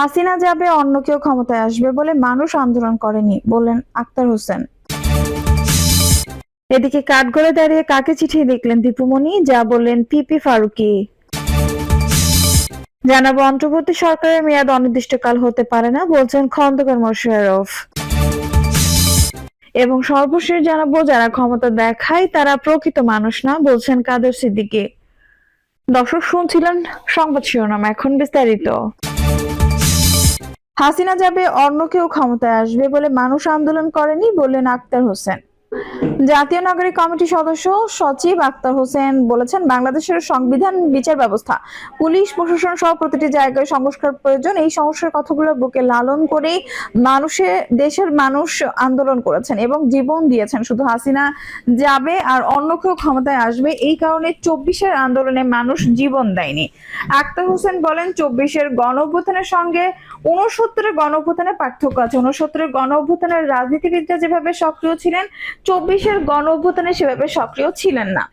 হাসিনা যাবে, অন্য কেউ ক্ষমতায় আসবে বলে মানুষ আন্দোলন করেনি, বললেন আক্তার হোসেন। এদিকে কাঠগড়ে দাঁড়িয়ে কাকে চিঠি লিখলেন দীপুমণি? যা বললেন পিপি ফারুকি। জানাব, অন্তর্বর্তী সরকারের মেয়াদ অনির্দিষ্টকাল হতে পারে না, বলছেন খন্দকার মোশাররফ। এবং সর্বশেষ জানাব, যারা ক্ষমতা দেখায় তারা প্রকৃত মানুষ না, বলছেন কাদের সিদ্দিকী। দর্শক, শুনছিলেন সংবাদ শিরোনাম, এখন বিস্তারিত। হাসিনা যাবে অন্য কেউ ক্ষমতায় আসবে বলে মানুষ আন্দোলন করেনি বললেন আক্তার হোসেন। জাতীয় নাগরিক কমিটির সদস্য সচিব আক্তার হোসেন বলেছেন, বাংলাদেশের সংবিধান বিচার ব্যবস্থা, পুলিশ, প্রশাসন সহ প্রতিটি জায়গায় সংস্কার প্রয়োজন। এই সংস্কার কথাগুলো বুকে লালন করেই মানুষের দেশের মানুষ আন্দোলন করেছেন এবং জীবন দিয়েছেন। শুধু হাসিনা যাবে আর অন্য কেউ ক্ষমতায় আসবে, এই কারণে চব্বিশের আন্দোলনে মানুষ জীবন দেয়নি। আক্তার হোসেন বলেন, চব্বিশের গণ সঙ্গে উনসত্তরের গণ পার্থক্য আছে। উনসত্তরের গণ অভ্যুত্থানের রাজনীতিবিদরা যেভাবে সক্রিয় ছিলেন চব্বিশের গণ অভ্যুত্থানে সেভাবে সক্রিয় ছিলেন না।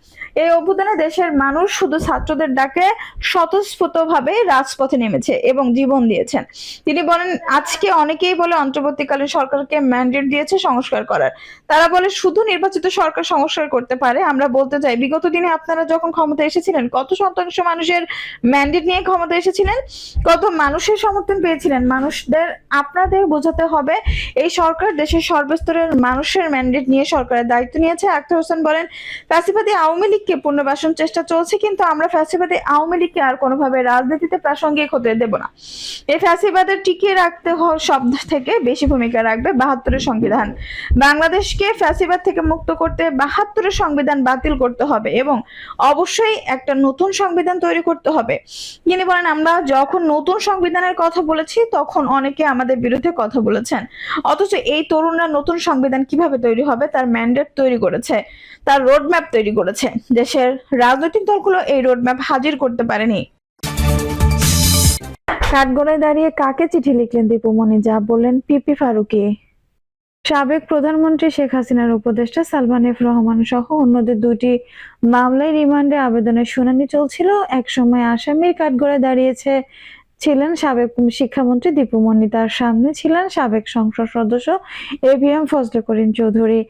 এই অভ্যুত্থানে দেশের মানুষ শুধু ছাত্রদের ডাকে স্বতঃস্ফূর্ত ভাবে রাজপথে নেমেছে এবং জীবন দিয়েছেন। তিনি বলেন, আজকে অনেকেই বলে অন্তর্বর্তীকালীন সরকারকে ম্যান্ডেট দিয়েছে সংস্কার করার। তারা বলে, শুধু নির্বাচিত সরকার সংস্কার করতে পারে। আমরা বলতে চাই, বিগত দিনে আপনারা যখন ক্ষমতা এসেছিলেন, কত শতাংশ মানুষের ম্যান্ডেট নিয়ে ক্ষমতা এসেছিলেন? কত মানুষের সমর্থন পেয়েছিলেন? মানুষদের, আপনাদের বোঝাতে হবে, এই সরকার দেশের সর্বস্তরের মানুষের ম্যান্ডেট নিয়ে সরকারের দায়িত্ব নিয়েছে আক্তার হোসেন বলেন, ফ্যাসিবাদী আওয়ামী লীগকে পুনর্বাসন চেষ্টা চলছে, কিন্তু আমরা ফ্যাসিবাদী আওয়ামী লীগকে আর কোনোভাবে রাজনীতিতে প্রাসঙ্গিক হতে দেব না। এই ফ্যাসিবাদের টিকিয়ে রাখতে সব থেকে বেশি ভূমিকা রাখবে বাহাত্তরের সংবিধান। বাংলাদেশকে ফ্যাসিবাদ থেকে মুক্ত করতে বাহাত্তরের সংবিধান বাতিল করতে হবে এবং অবশ্যই একটা নতুন সংবিধান তৈরি করতে হবে। তিনি বলেন, আমরা যখন নতুন সংবিধানের কথা বলেছি, তখন অনেকে আমাদের বিরুদ্ধে কথা বলেছেন। অথচ এই তরুণরা নতুন সংবিধান কীভাবে তৈরি হবে, তার ম্যান্ডেট তৈরি করেছে, তার রোডম্যাপ তৈরি করেছে। দেশের রাজনৈতিক দলগুলো এই রোডম্যাপ হাজির করতে পারেনি। কাঠগড়ায় দাঁড়িয়ে কাকে চিঠি লিখলেন দীপুমণি? যা বললেন পিপি ফারুকি। সাবেক প্রধানমন্ত্রী শেখ হাসিনার উপদেষ্টা সালমান এফ রহমান সহ অন্যদের দুটি মামলায় রিমান্ডে আবেদনের শুনানি চলছিল। একসময় আসামির কাঠগড়ায় দাঁড়িয়েছে ছিলেন সাবেক শিক্ষামন্ত্রী দীপুমণি। তার সামনে ছিলেন সাবেক সংসদ সদস্য A V M Fazle Karim Chowdhury.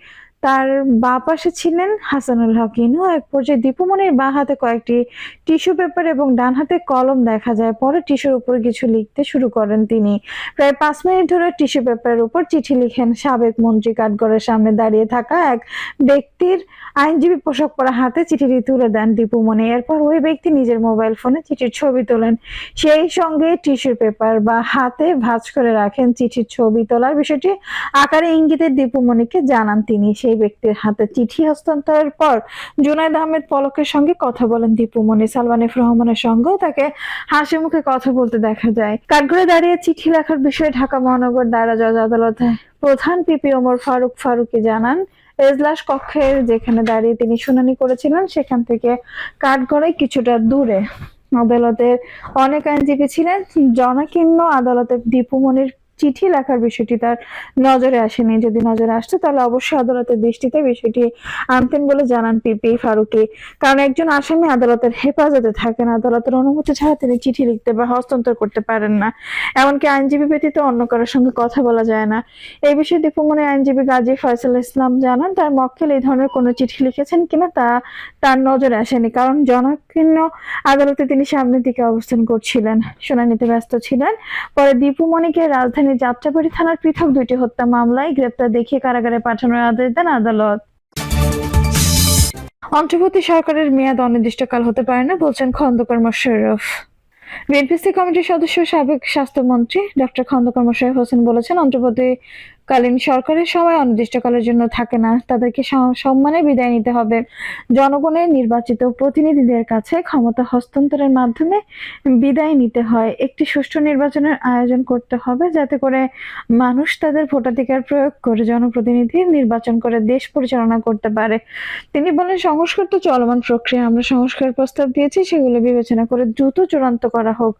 তার বা পাশে ছিলেন হাসানুল হক। ইনু এক পর্যায়ে দীপুমণির বা হাতে কয়েকটি টিস্যু পেপার এবং ডান হাতে কলম দেখা যায়। পরে টিস্যুর উপর কিছু লিখতে শুরু করেন তিনি। প্রায় পাঁচ মিনিট ধরে টিস্যু পেপারের উপর চিঠি লিখেন সাবেক মন্ত্রী কাঠগড়ের সামনে দাঁড়িয়ে থাকা এক ব্যক্তির আইনজীবী পোশাক পরা হাতে চিঠিটি তুলে দেন দীপুমণি এরপর ওই ব্যক্তি নিজের মোবাইল ফোনে চিঠির ছবি তোলেন। সেই সঙ্গে টিস্যু পেপার বা হাতে ভাঁজ করে রাখেন চিঠির ছবি তোলার বিষয়টি। আকারে ইঙ্গিতের দীপুমণিকে জানান তিনি। সেই ব্যক্তির হাতে চিঠি হস্তান্তরের পর জুনাইদ আহমেদ পলকের সঙ্গে কথা বলেন দীপুমণি সালমান এফ রহমানের সঙ্গেও তাকে হাসি মুখে কথা বলতে দেখা যায়। কাঠগড়ে দাঁড়িয়ে চিঠি লেখার বিষয়ে ঢাকা মহানগর দায়রা জজ আদালতে প্রধান পিপি ওমর ফারুক ফারুকি জানান, এজলাস কক্ষের যেখানে দাঁড়িয়ে তিনি শুনানি করেছিলেন, সেখান থেকে কাঠগড়ে কিছুটা দূরে। আদালতের অনেক আইনজীবী ছিলেন। জনাকীর্ণ আদালতে দীপুমণির চিঠি লেখার বিষয়টি তার নজরে আসেনি। যদি নজরে আসতো, তাহলে অবশ্যই আদালতের দৃষ্টিতে বিষয়টি আনতেন বলে জানান পিপি ফারুকি। কারণ একজন আসামি আদালতের হেফাজতে থাকেন। আদালতের অনুমতি ছাড়া তিনি চিঠি লিখতে বা হস্তান্তর করতে পারেন না। এমনকি আইনজীবী ব্যতীত অন্য কারোর সঙ্গে কথা বলা যায় না। এই বিষয়ে দীপুমনের আইনজীবী গাজী ফয়সাল ইসলাম জানান, তার মক্কেল এই ধরনের কোনো চিঠি লিখেছেন কিনা তা তার নজরে আসেনি। কারণ জনাকীর্ণ আদালতে তিনি সামনের দিকে অবস্থান করছিলেন। শুনানিতে ব্যস্ত ছিলেন। পরে দীপুমণিকে রাজধানীর যাত্রাবাড়ি থানার পৃথক দুইটি হত্যা মামলায় গ্রেপ্তার দেখিয়ে কারাগারে পাঠানোর আদেশ দেন আদালত। অন্তর্বর্তী সরকারের মেয়াদ অনির্দিষ্টকাল হতে পারে না, বলছেন খন্দকার মোশাররফ। বিএনপিসি কমিটির সদস্য সাবেক স্বাস্থ্যমন্ত্রী ডক্টর খন্দকার মোশারফ হোসেন বলেছেন অন্তর্বর্তীকালীন সরকারের সময় অনির্দিষ্টকালের জন্য থাকে না। তাদেরকে সম্মানে বিদায় নিতে হবে। জনগণের নির্বাচিত প্রতিনিধিদের কাছে ক্ষমতা হস্তান্তরের মাধ্যমে বিদায় নিতে হয়। একটি সুষ্ঠু নির্বাচনের আয়োজন করতে হবে যাতে করে মানুষ তাদের ভোটাধিকার প্রয়োগ করে জনপ্রতিনিধি নির্বাচন করে দেশ পরিচালনা করতে পারে। তিনি বলেন, সংস্কার তো চলমান প্রক্রিয়া। আমরা সংস্কার প্রস্তাব দিয়েছি, সেগুলো বিবেচনা করে দ্রুত চূড়ান্ত করা হোক।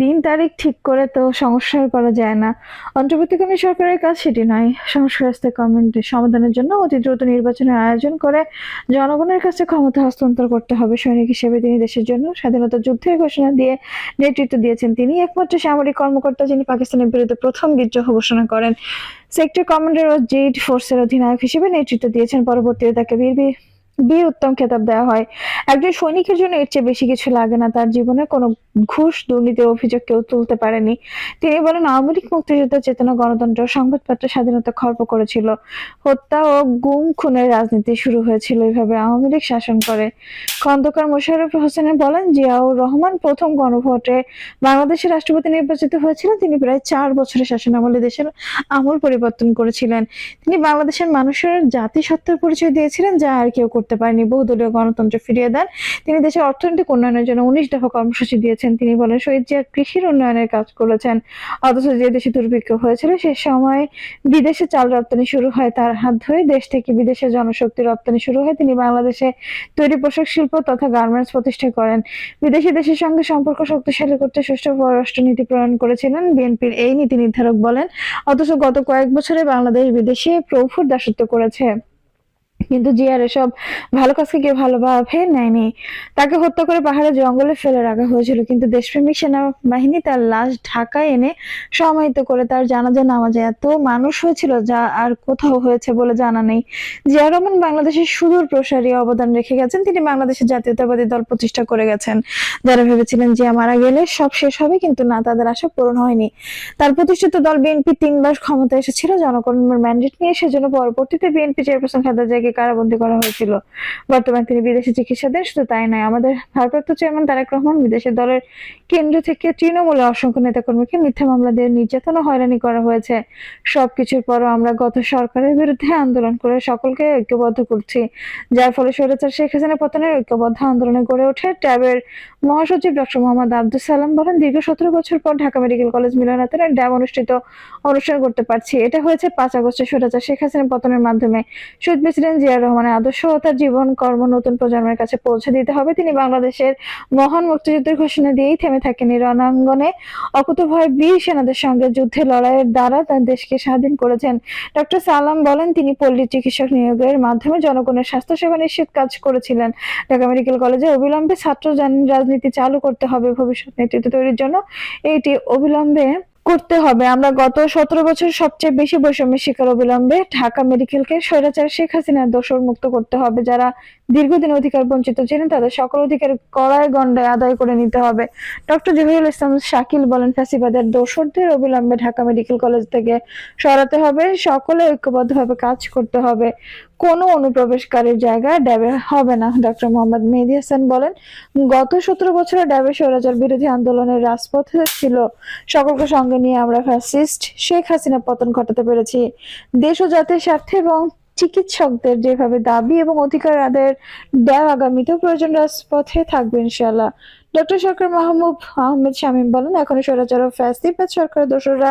দিন তারিখ ঠিক করে তো সংস্কার করা যায় না। অন্তর্বর্তীকালীন সরকারের কাজ সেটি নয়। সংস্কার রাস্তায় কমিউনিটি সমাধানের জন্য অতি দ্রুত নির্বাচনের আয়োজন করে জনগণের কাছে ক্ষমতা হস্তান্তর করতে হবে। সৈনিক হিসেবে তিনি দেশের জন্য স্বাধীনতা যুদ্ধের ঘোষণা দিয়ে নেতৃত্ব দিয়েছেন তিনি। একমাত্র সামরিক কর্মকর্তা যিনি পাকিস্তানের বিরুদ্ধে প্রথম বিদ্রোহ ঘোষণা করেন। সেক্টর কমান্ডার ও জেড ফোর্সের অধিনায়ক হিসেবে নেতৃত্ব দিয়েছেন। পরবর্তীতে তাকে বীর বীর উত্তম খেতাব দেওয়া হয়। একজন সৈনিকের জন্য এর চেয়ে বেশি কিছু লাগে না। তার জীবনে কোনো ঘুষ দুর্নীতির অভিযোগ কেউ তুলতে পারেনি। তিনি বলেন, আওয়ামী লীগ মুক্তিযুদ্ধ চেতনা গণতন্ত্র সংবাদপত্র স্বাধীনতা খর্ব করেছিল। হত্যা ও গুম খুনের রাজনীতি শুরু হয়েছিল এইভাবে আওয়ামী লীগ শাসন করে। খন্দকার মোশাররফ হোসেন বলেন, জিয়াউর রহমান প্রথম গণভোটে বাংলাদেশের রাষ্ট্রপতি নির্বাচিত হয়েছিলেন। তিনি প্রায় চার বছরের শাসন আমলে দেশের আমূল পরিবর্তন করেছিলেন। তিনি বাংলাদেশের মানুষের জাতিসত্তার পরিচয় দিয়েছিলেন, যা আর কেউ করতে পারেনি। বহুদলীয় গণতন্ত্র ফিরিয়ে দেন। তিনি দেশের অর্থনৈতিক উন্নয়নের জন্য উনিশ দফা কর্মসূচি দিয়েছেন তিনি বলেন, শহীদ জিয়া কৃষির উন্নয়নের কাজ করেছেন। অথচ যে দেশে দুর্ভিক্ষ হয়েছিল, সে সময় বিদেশে চাল রপ্তানি শুরু হয় তার হাত ধরে। দেশ থেকে বিদেশে জনশক্তি রপ্তানি শুরু হয়। তিনি বাংলাদেশে তৈরি পোশাক শিল্প তথা গার্মেন্টস প্রতিষ্ঠা করেন। বিদেশি দেশের সঙ্গে সম্পর্ক শক্তিশালী করতে সুষ্ঠু পররাষ্ট্রনীতি প্রণয়ন করেছিলেন বিএনপির এই নীতি নির্ধারক বলেন, অথচ গত কয়েক বছরে বাংলাদেশ বিদেশে প্রভুর দাসত্ব করেছে। কিন্তু জিয়ার এসব ভালো কাজকে কেউ ভালোভাবে নেয়নি। তাকে হত্যা করে পাহাড়ে জঙ্গলে ফেলে রাখা হয়েছিল, কিন্তু দেশপ্রেমিক সেনাবাহিনী তার লাশ ঢাকায় এনে সমাহিত করে তার জানাজা নামাজে। এত মানুষ হয়েছিল যা আর কোথাও হয়েছে বলে জানা নেই। জিয়া রহমান বাংলাদেশের সুদূর প্রসারী অবদান রেখে গেছেন। তিনি বাংলাদেশের জাতীয়তাবাদী দল প্রতিষ্ঠা করে গেছেন। যারা ভেবেছিলেন জিয়া মারা গেলে সব শেষ হবে, কিন্তু না, তাদের আশা পূরণ হয়নি। তার প্রতিষ্ঠিত দল বিএনপি তিনবার ক্ষমতায় এসেছিল। জনগণের ম্যান্ডেট নিয়ে সেজন্য পরবর্তীতে বিএনপি চেয়ারপারসন খালেদা জিয়াকে কারাবন্দী করা হয়েছিল। বর্তমানে তিনি বিদেশে চিকিৎসা দেন, শুধু তাই নয়, আমাদের ভারপ্রাপ্ত চেয়ারম্যান তারেক রহমান বিদেশের দলের কেন্দ্র থেকে তৃণমূলে অসংখ্য নেতাকর্মীকে মিথ্যা মামলা দিয়ে নির্যাতন ও হয়রানি করা হয়েছে। সবকিছুর পরও আমরা গত সরকারের বিরুদ্ধে আন্দোলন করে সকলকে ঐক্যবদ্ধ করছি। যার ফলে স্বৈরাচার শেখ হাসিনা পতনের ঐক্যবদ্ধ আন্দোলনে গড়ে ওঠে ট্যাবের মহাসচিব ডক্টর মোহাম্মদ আব্দুল সালাম বলেন, দীর্ঘ সতেরো বছর পর ঢাকা মেডিকেল কলেজ মিলনায়তনে ড্যাব অনুষ্ঠিত অনুষ্ঠান করতে পারছি। এটা হয়েছে পাঁচ আগস্টে স্বৈরাচার শেখ হাসিনা পতনের মাধ্যমে। শহীদ প্রেসিডেন্ট জিয়া রহমানের আদর্শ তার জীবন, কর্ম, নতুন প্রজন্মের কাছে পৌঁছে দিতে হবে। তিনি বাংলাদেশের মহান মুক্তিযুদ্ধের ঘোষণা দিয়েই থেমে থাকেনি রণাঙ্গনে। অকুতভয় বীর সেনাদের সঙ্গে যুদ্ধে লড়াইয়ের দ্বারা তার দেশকে স্বাধীন করেছেন। ডক্টর সালাম বলেন, তিনি পল্লী চিকিৎসক নিয়োগের মাধ্যমে জনগণের স্বাস্থ্যসেবা নিশ্চিত কাজ করেছিলেন। ঢাকা মেডিকেল কলেজে অবিলম্বে ছাত্র জন- রাজনীতি চালু করতে হবে ভবিষ্যৎ নেতৃত্ব তৈরির জন্য। এটি অবিলম্বে করতে হবে। আমরা গত সতেরো বছর সবচেয়ে বেশি বৈষম্যের শিকার অবিলম্বে ঢাকা মেডিকেলকে স্বৈরাচার শেখ হাসিনার দোষর মুক্ত করতে হবে। যারা দীর্ঘদিন অধিকার বঞ্চিত ছিলেন, তাদের সকল অধিকার কড়ায় গন্ডায় আদায় করে নিতে হবে। ডক্টর জহিরুল ইসলাম শাকিল বলেন, ফ্যাসিবাদের দোষরদের অবিলম্বে ঢাকা মেডিকেল কলেজ থেকে সরাতে হবে। সকলে ঐক্যবদ্ধভাবে কাজ করতে হবে। কোনো অনুপ্রবেশকারীর জায়গা ড্যাবে হবে না ডক্টর মোহাম্মদ মেহেদি হাসান বলেন। গত সতেরো বছরে ড্যাবে স্বৈরাচার বিরোধী আন্দোলনের রাজপথে ছিল সকলকে সঙ্গে নিয়ে আমরা ফ্যাসিস্ট শেখ হাসিনা পতন ঘটাতে পেরেছি। দেশ ও জাতির স্বার্থে এবং চিকিৎসকদের যেভাবে দাবি এবং অধিকার আদায়ের দেওয়া আগামীতেও প্রয়োজন রাজপথে থাকবে ইনশাল্লাহ ডক্টর সরকার মাহমুদ আহমেদ শামীম বলেন এখন স্বৈরাচার ও ফ্যাসিবাদ সরকারের দোষরা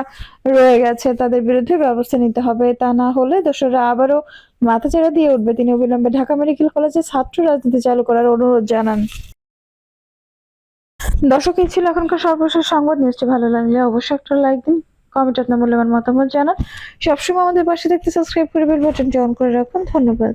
রয়ে গেছে, তাদের বিরুদ্ধে ব্যবস্থা নিতে হবে। তা না হলে দোষরা আবারও মাথাচাড়া দিয়ে উঠবে। তিনি অবিলম্বে ঢাকা মেডিকেল কলেজে ছাত্র রাজনীতি চালু করার অনুরোধ জানান। দর্শক, এই ছিল এখনকার সর্বশেষ সংবাদ। নিউজটি ভালো লাগলে অবশ্যই একটা লাইক দিন কমেন্ট আপনার মূল্যবান মতামত জানান। সবসময় আমাদের পাশে দেখতে সাবস্ক্রাইব করে বেল বাটনটি অন করে রাখুন। ধন্যবাদ।